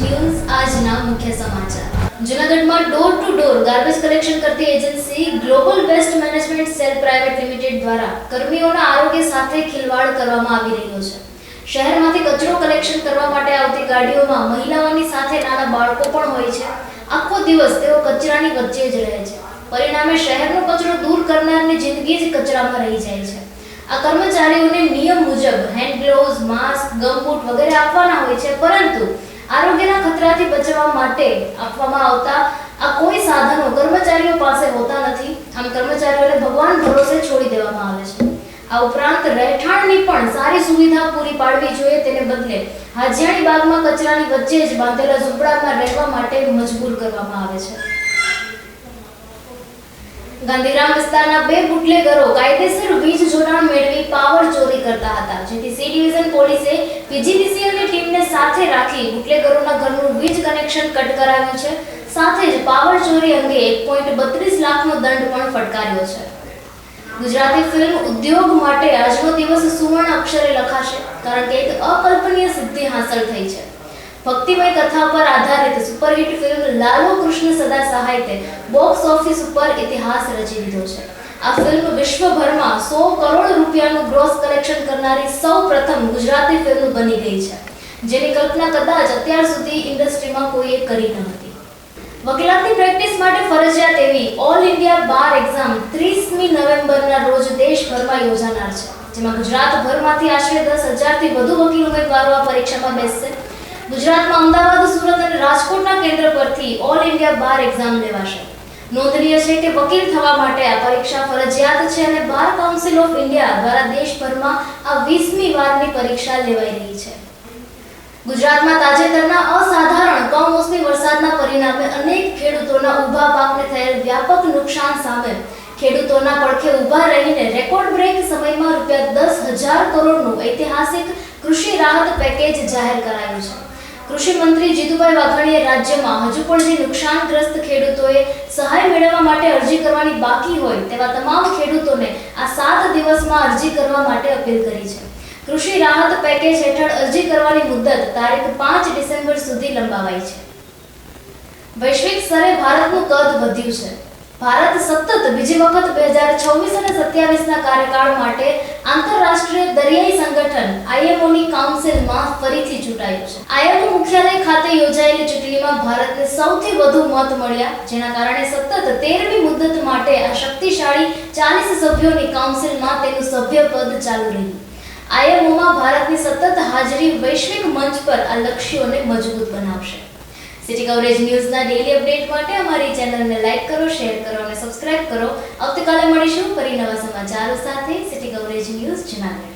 News આજના મુખ્ય સમાચાર. જૂનાગઢમાં door to door garbage collection કરતી agency Global Waste Management Cell Private Limited દ્વારા કર્મીઓના આરોગ્ય સાથે ખિલવાડ કરવામાં આવી રહ્યો છે. શહેરમાંથી કચરો કલેક્શન કરવા માટે આવતી ગાડીઓમાં મહિલાઓની સાથે નાના બાળકો પણ હોય છે. આખો દિવસ તેઓ કચરાની વચ્ચે જ રહે છે. પરિણામે શહેરનો કચરો દૂર કરનારની જિંદગી જ કચરામાં રહી જાય છે. આ કર્મચારીઓને નિયમ મુજબ હેન્ડ ગ્લોવ્સ માસ્ક ગમબૂટ વગેરે આપવાના હોય છે, પરંતુ આરોગ્યના ખતરાથી બચવા માટે આપવામાં આવતા આ કોઈ સાધનો કર્મચારીઓ પાસે હોતા નથી. આમ કર્મચારીઓને ભગવાન ભરોસે છોડી દેવામાં આવે છે. આ ઉપરાંત રહેઠાણની પણ સારી સુવિધા પૂરી પાડવી જોઈએ. તેને બદલે હાજિયાણી બાગમાં કચરાની વચ્ચે જ બાંધેલા ઝૂંપડામાં રહેવા માટે મજબૂર કરવામાં આવે છે. ગાંધીરામ વિસ્તારના બે બુટલેગરો કાયદેસર વીજ મેળવી પાવર ચોરી કરતા હતા. જેથી સી ડિવિઝન પોલીસે પીજીવીસીએલની ટીમને સાથે રાખી બુટલેગરોના ઘરનું વીજ કનેક્શન કટ કરાવ્યું છે. સાથે જ પાવર ચોરી અંગે એક પોઈન્ટ બત્રીસ લાખનો દંડ પણ ફટકાર્યો છે. ગુજરાતી ફિલ્મ ઉદ્યોગ માટે આજનો દિવસ સુવર્ણ અક્ષરે લખાશે, કારણ કે એક અકલ્પનીય સિદ્ધિ હાંસલ થઈ છે. ભક્તિમય કથા પર આધારિત સુપરહિટ ફિલ્મ લાલો કૃષ્ણ સદા સહાયતે બોક્સ ઓફિસ ઉપર ઇતિહાસ રચી દીધો છે. આ ફિલ્મ વિશ્વભરમાં સો કરોડ રૂપિયાનું ગ્રોસ કલેક્શન કરનારી સૌ પ્રથમ ગુજરાતી ફિલ્મ બની ગઈ છે, જેની કલ્પના કદાચ અત્યાર સુધી ઇન્ડસ્ટ્રીમાં કોઈએ કરી ન હતી. વકીલાતની પ્રેક્ટિસ માટે ફરજિયાત એવી ઓલ ઇન્ડિયા બાર એક્ઝામ 30મી નવેમ્બરના રોજ દેશભરમાં યોજાનાર છે, જેમાં ગુજરાતભરમાંથી આશરે દસ હજારથી વધુ વકીલ ઉમેદવારો આ પરીક્ષામાં બેસશે. ગુજરાતમાં અમદાવાદ, સુરત અને રાજકોટના કેન્દ્ર પરથી ઓલ ઇન્ડિયા બાર એક્ઝામ લેવાશે. નોંધનીય છે કે વકીલ થવા માટે આ પરીક્ષા ફરજિયાત છે અને બાર કાઉન્સિલ ઓફ ઇન્ડિયા દ્વારા દેશભરમાં આ 20મી વારની પરીક્ષા લેવાઈ રહી છે. ગુજરાતમાં તાજેતરના અસાધારણ કમોસમી વરસાદના પરિણામે અનેક ખેડૂતોના ઊભા પાકને થયેલ વ્યાપક નુકસાન સામે ખેડૂતોના પડખે ઊભા રહીને રેકોર્ડ બ્રેક સમયમાં રૂપિયા દસ હજાર કરોડનું ઐતિહાસિક કૃષિ રાહત પેકેજ જાહેર કરાયું છે. કૃષિ મંત્રી જીતુભાઈ વાઘાણીએ રાજ્યમાં હજુ પણ જે નુકસાનગ્રસ્ત ખેડૂતોએ સહાય મેળવવા માટે અરજી કરવાની બાકી હોય તેવા તમામ ખેડૂતોને આ સાત દિવસમાં અરજી કરવા માટે અપીલ કરી છે. કૃષિ રાહત પેકેજ હેઠળ અરજી કરવાની મુદત તારીખ પાંચ ડિસેમ્બર સુધી લંબાવાઈ છે. વૈશ્વિક સ્તરે ભારતનું કદ વધ્યું છે. ભારત સતત બીજી વખત બે હજાર છવ્વીસ અને સત્યાવીસના કાર્યકાળ માટે આંતરરાષ્ટ્રીય દરિયાઈ સંગઠન આઈએમઓની કાઉન્સિલમાં ફરીથી ચૂંટાયું છે. આઈએમઓ મુખ્યાલય ખાતે યોજાયેલી ચૂંટણીમાં ભારતને સૌથી વધુ મત મળ્યા, જેના કારણે સતત તેરમી મુદ્દત માટે આ શક્તિશાળી ચાલીસ સભ્યોની કાઉન્સિલમાં તેનું સભ્યપદ ચાલુ રહ્યું. આઈએમઓમાં ભારતની સતત હાજરી વૈશ્વિક મંચ પર આ લક્ષ્યોને મજબૂત બનાવશે. સિટી કવરેજ ન્યૂઝના ડેલી અપડેટ માટે અમારી ચેનલને લાઈક કરો, શેર કરો અને સબસ્ક્રાઇબ કરો. આવતીકાલે મળીશું ફરી નવા સમાચારો સાથે. City coverage news Junagadh